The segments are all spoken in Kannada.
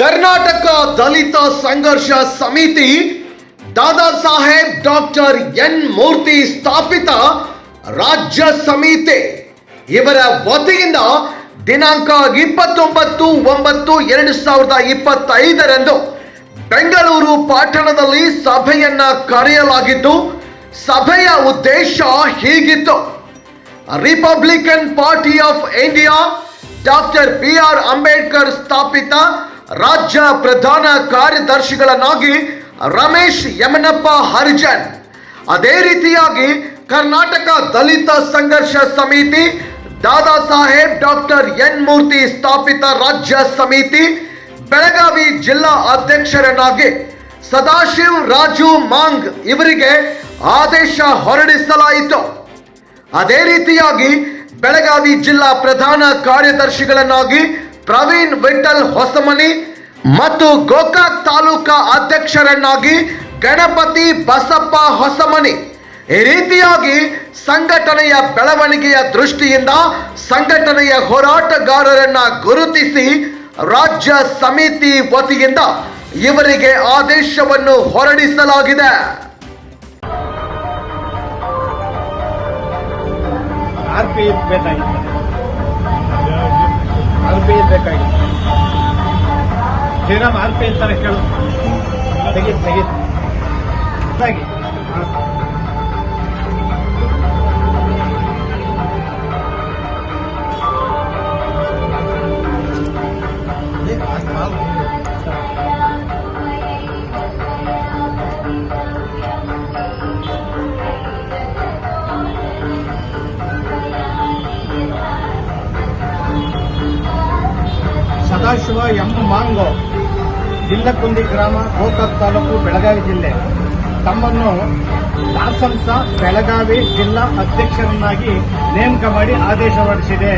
ಕರ್ನಾಟಕ ದಲಿತ ಸಂಘರ್ಷ ಸಮಿತಿ ದಾದಾ ಸಾಹೇಬ್ ಡಾಕ್ಟರ್ ಎನ್ ಮೂರ್ತಿ ಸ್ಥಾಪಿತ ರಾಜ್ಯ ಸಮಿತಿ. ಇವರ ವತಿಯಿಂದ ದಿನಾಂಕ ಇಪ್ಪತ್ತೊಂಬತ್ತು ಒಂಬತ್ತು ಎರಡು ಸಾವಿರದ ಇಪ್ಪತ್ತೈದರಂದು ಬೆಂಗಳೂರು ಪಟ್ಟಣದಲ್ಲಿ ಸಭೆಯನ್ನ ಕರೆಯಲಾಗಿದ್ದು, ಸಭೆಯ ಉದ್ದೇಶ ಹೀಗಿತ್ತು. Republican Party of India doctor B R Ambedkar ಸ್ಥಾಪಿತ ರಾಜ್ಯ ಪ್ರಧಾನ ಕಾರ್ಯದರ್ಶಿಗಳನ್ನಾಗಿ ರಮೇಶ್ ಯಮನಪ್ಪ ಹರಿಜನ್, ಅದೇ ರೀತಿಯಾಗಿ ಕರ್ನಾಟಕ ದಲಿತ ಸಂಘರ್ಷ ಸಮಿತಿ, ದಾದಾ ಸಾಹೇಬ್ ಡಾಕ್ಟರ್ ಎನ್ ಮೂರ್ತಿ ಸ್ಥಾಪಿತ ರಾಜ್ಯ ಸಮಿತಿ, ಬೆಳಗಾವಿ ಜಿಲ್ಲಾ ಅಧ್ಯಕ್ಷರನ್ನಾಗಿ ಸದಾಶಿವ್, ರಾಜು, ಮಾಂಗ್ ಇವರಿಗೆ ಆದೇಶ ಹೊರಡಿಸಲಾಯಿತು. ಅದೇ ರೀತಿಯಾಗಿ ಬೆಳಗಾವಿ ಜಿಲ್ಲಾ ಪ್ರಧಾನ ಕಾರ್ಯದರ್ಶಿಗಳನ್ನಾಗಿ ಪ್ರವೀಣ್ ವಿಠಲ್ ಹೊಸಮನಿ ಮತ್ತು ಗೋಕಾಕ್ ತಾಲೂಕಾ ಅಧ್ಯಕ್ಷರನ್ನಾಗಿ ಗಣಪತಿ ಬಸಪ್ಪ ಹೊಸಮನಿ. ಈ ರೀತಿಯಾಗಿ ಸಂಘಟನೆಯ ಬೆಳವಣಿಗೆಯ ದೃಷ್ಟಿಯಿಂದ ಸಂಘಟನೆಯ ಹೋರಾಟಗಾರರನ್ನ ಗುರುತಿಸಿ ರಾಜ್ಯ ಸಮಿತಿ ವತಿಯಿಂದ ಇವರಿಗೆ ಆದೇಶವನ್ನು ಹೊರಡಿಸಲಾಗಿದೆ. ಬೇಕಾಗಿತ್ತು. ಶ್ರೀರಾಮ್ ಆರ್ಪಿ ಅಂತಾರೆ ಕೇಳು. ತೆಗೀತ್ ತೆಗೀತ್ ಹಾಗೆ. ಸದಾಶಿವ ಎಂ ಮಾಂಗೋ, ಜಿಲ್ಲಕುಂದಿ ಗ್ರಾಮ, ಗೋಕಾಕ್ ತಾಲೂಕು, ಬೆಳಗಾವಿ ಜಿಲ್ಲೆ ತಮ್ಮನ್ನು ಶಾಸಂಸ ಬೆಳಗಾವಿ ಜಿಲ್ಲಾ ಅಧ್ಯಕ್ಷರನ್ನಾಗಿ ನೇಮಕ ಮಾಡಿ ಆದೇಶ ಹೊರಡಿಸಿದೆ.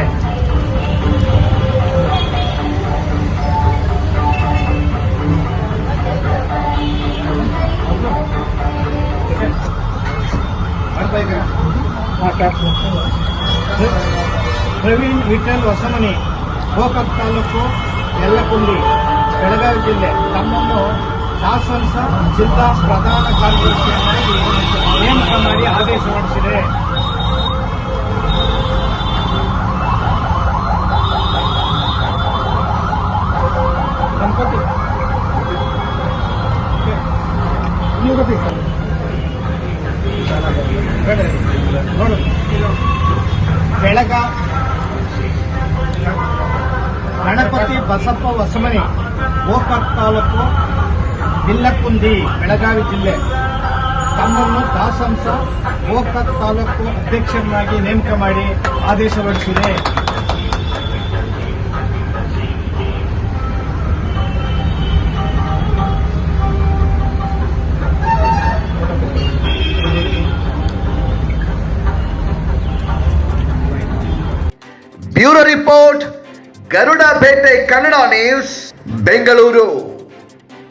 ಪ್ರವೀಣ್ ವಿಠಲ್ ಹೊಸಮನಿ, ಗೋಕಾಕ್ ತಾಲೂಕು ಯಲ್ಲಕುಂಡಿ ಬೆಳಗಾವಿ ಜಿಲ್ಲೆ ತಮ್ಮನ್ನು ಶಾಸನ ಜಿಲ್ಲಾ ಪ್ರಧಾನ ಕಾರ್ಯದರ್ಶಿಯನ್ನಾಗಿ ನೇಮಕ ಮಾಡಿ ಆದೇಶ ಹೊರಡಿಸಿದೆ ಗಣಪತಿ ಗಣಪತಿ ಬಸಪ್ಪ ಹೊಸಮನಿ, ಗೋಕಾಕ್ ತಾಲೂಕು ಬಿಲ್ಲಕುಂದಿ, ಬೆಳಗಾವಿ ಜಿಲ್ಲೆ. ತಮ್ಮನ್ನು ದಾಸಂಸ ಗೋಕಾಕ್ ತಾಲೂಕು ಅಧ್ಯಕ್ಷರನ್ನಾಗಿ ನೇಮಕ ಮಾಡಿ ಆದೇಶ ಹೊರಡಿಸಿದೆ. ಬ್ಯೂರೋ ರಿಪೋರ್ಟ್ ಗರುಡ ಬೇಟೆ ಕನ್ನಡ ನ್ಯೂಸ್ ಬೆಂಗಳೂರು.